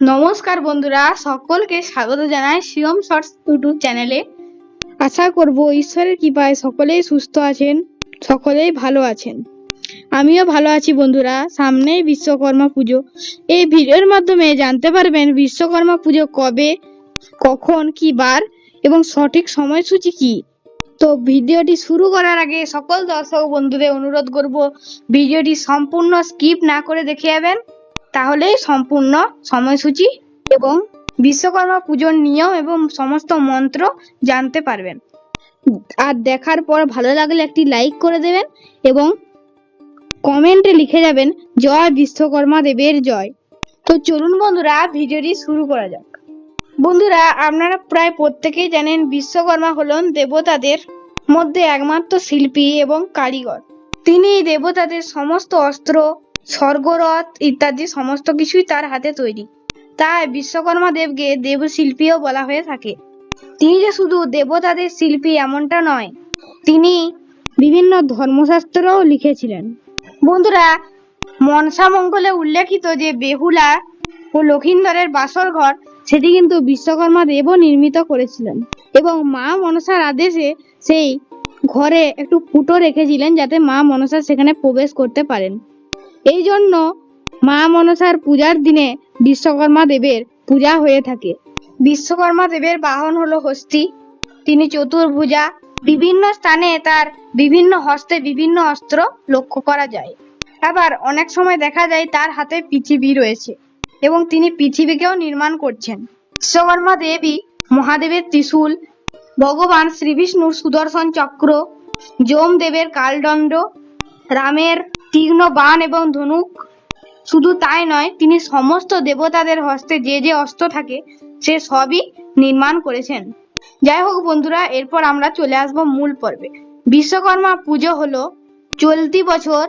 নমস্কার বন্ধুরা, সকলকে স্বাগত জানাই শিওম শর্টস ইউটিউব চ্যানেলে। আশা করব ঈশ্বরের কৃপায় সকলেই সুস্থ আছেন, সকলেই ভালো আছেন। আমিও ভালো আছি বন্ধুরা, সামনেই বিশ্বকর্মা পুজো। এই ভিডিওর মাধ্যমে জানতে পারবেন বিশ্বকর্মা পুজো কবে, কখন, কি বার এবং সঠিক সময়সূচি কি। তো ভিডিওটি শুরু করার আগে সকল দর্শক বন্ধুদের অনুরোধ করব, ভিডিওটি সম্পূর্ণ স্কিপ না করে দেখে যাবেন। তাহলেই সম্পূর্ণ সময়সূচি এবং বিশ্বকর্মা পুজোর নিয়ম এবং সমস্ত মন্ত্র জানতে পারবেন। আর দেখার পর ভালো লাগলে একটি লাইক করে দেবেন এবং কমেন্টে লিখে যাবেন, জয় বিশ্বকর্মা দেবের জয়। তো চলুন বন্ধুরা, ভিডিওটি শুরু করা যাক। বন্ধুরা, আপনারা প্রায় প্রত্যেকেই জানেন বিশ্বকর্মা হলেন দেবতাদের মধ্যে একমাত্র শিল্পী এবং কারিগর। তিনি দেবতাদের সমস্ত অস্ত্র স্বর্গরথ ইত্যাদি সমস্ত কিছুই তার হাতে তৈরি। তাই বিশ্বকর্মা দেবকে দেব দেবশিল্পীও বলা হয়ে থাকে। তিনি যে শুধু দেবতাদের শিল্পী এমনটা নয়, তিনি বিভিন্ন ধর্মশাস্ত্রও লিখেছিলেন। বন্ধুরা, মনসা মঙ্গলে উল্লেখিত যে বেহুলা ও লক্ষিন্দরের বাসর ঘর, সেটি কিন্তু বিশ্বকর্মা দেবও নির্মিত করেছিলেন এবং মা মনসার আদেশে সেই ঘরে একটু ফুটো রেখেছিলেন যাতে মা মনসা সেখানে প্রবেশ করতে পারেন। এই জন্য মা মনসার পূজার দিনে বিশ্বকর্মা দেবের পূজা হয়ে থাকে। বিশ্বকর্মা দেবের বাহন হলো হস্তি। তিনি চতুর্ভুজা। বিভিন্ন স্থানে তার বিভিন্ন হস্তে বিভিন্ন অস্ত্র লক্ষ্য করা যায়। আবার অনেক সময় দেখা যায় তার হাতে পৃথিবী রয়েছে এবং তিনি পৃথিবীকেও নির্মাণ করছেন। বিশ্বকর্মা দেবী মহাদেবের ত্রিশূল, ভগবান শ্রীবিষ্ণুর সুদর্শন চক্র যম দেবের কালদণ্ড, রামের তীক্ষ্ণ বাণ এবং ধনুক। শুধু তাই নয়, তিনি সমস্ত দেবতাদের হস্তে যে যে অস্ত্র থাকে, সে সবই নির্মাণ করেছেন। যাই হোক বন্ধুরা, এরপর আমরা চলে আসব মূল পর্বে। বিশ্বকর্মা পুজো হলো চলতি বছর,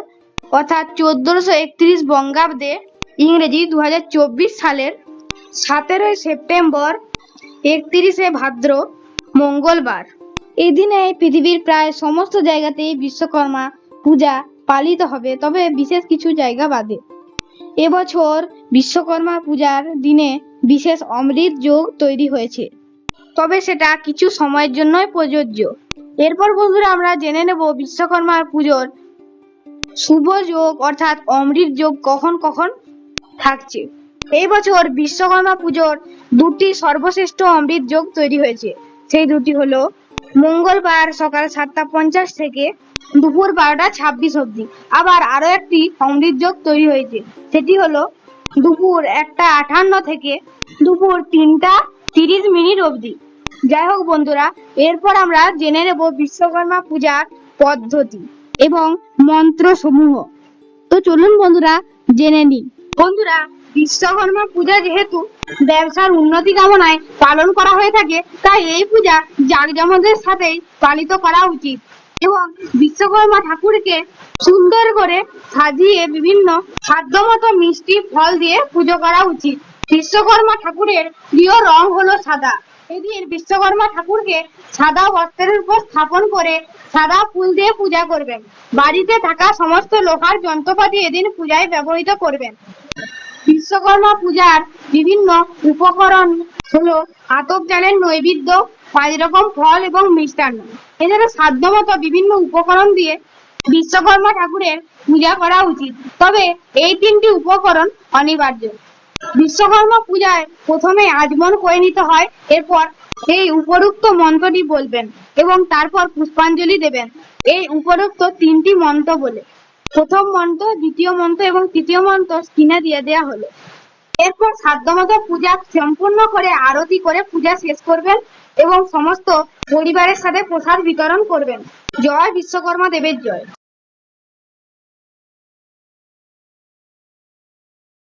অর্থাৎ চোদ্দশো একত্রিশ বঙ্গাব্দে ইংরেজি দু হাজার চব্বিশ সালের সতেরোই সেপ্টেম্বর, একত্রিশে ভাদ্র, মঙ্গলবার। এই দিনে পৃথিবীর প্রায় সমস্ত জায়গাতেই বিশ্বকর্মা পূজা পালিত হবে, তবে বিশেষ কিছু জায়গা বাদে। এবছর বিশ্বকর্মা পূজার দিনে বিশেষ অমৃত যোগ তৈরি হয়েছে। তবে সেটা কিছু সময়ের জন্যই প্রযোজ্য। এরপর বন্ধুরা আমরা জেনে নেব বিশ্বকর্মা পুজোর শুভ যোগ অর্থাৎ অমৃত যোগ কখন কখন থাকছে। এই বছর বিশ্বকর্মা পুজোর দুটি সর্বশ্রেষ্ঠ অমৃত যোগ তৈরি হয়েছে। সেই দুটি হলো মঙ্গলবার সকাল সাতটা পঞ্চাশ থেকে দুপুর বারোটা ছাব্বিশ অবধি। আবার আরও একটি অমৃত যোগ তৈরি হয়েছে। সেটি হলো দুপুর একটা আটান্ন থেকে দুপুর তিনটা তিরিশ মিনিট অবধি। যাই হোক বন্ধুরা, এরপর আমরা জেনে নেব বিশ্বকর্মা পূজার পদ্ধতি এবং মন্ত্র সমূহ তো চলুন বন্ধুরা, জেনে নিই। বন্ধুরা, বিশ্বকর্মা পূজা যেহেতু ব্যবসার উন্নতি কামনায় পালন করা হয়ে থাকে, তাই এই পূজা জাঁকজমকের সাথেই পালিত করা উচিত। এবং বিশ্বকর্মা ঠাকুরকে সুন্দর করে সাজিয়ে বিভিন্ন সাধ্যমতো মিষ্টি ফল দিয়ে পুজো করা উচিত। বিশ্বকর্মা ঠাকুরের প্রিয় রং হলো সাদা। এদিন বিশ্বকর্মা ঠাকুরকে সাদা বস্ত্রের উপর স্থাপন করে সাদা ফুল দিয়ে পূজা করবেন। বাড়িতে থাকা সমস্ত লোহার যন্ত্রপাতি এদিন পূজায় ব্যবহৃত করবেন। বিশ্বকর্মা পূজার বিভিন্ন উপকরণ হলো আতপ চালের নৈবেদ্য পাঁচ রকম ফল এবং মিষ্টান্ন। এছাড়া সাধ্যমতো বিভিন্ন উপকরণ দিয়ে বিশ্বকর্মা ঠাকুরের পূজা করা উচিত। তবে এই তিনটি উপকরণ অনিবার্য। বিশ্বকর্মা পূজায় প্রথমে আচমন করে নিতে হয়, এরপর এই উপরুক্ত মন্ত্রটি বলবেন এবং তারপর পুষ্পাঞ্জলি দেবেন। এই উপরুক্ত তিনটি মন্ত্র বলে। প্রথম মন্ত্র, দ্বিতীয় মন্ত্র এবং তৃতীয় মন্ত্র স্ক্রিনে দিয়ে দেওয়া হলো। এরপর সাধ্যমতো পূজা সম্পূর্ণ করে, আরতি করে পূজা শেষ করবেন এবং সমস্ত পরিবারের সাথে প্রসাদ বিতরণ করবেন। জয় বিশ্বকর্মা দেবের জয়।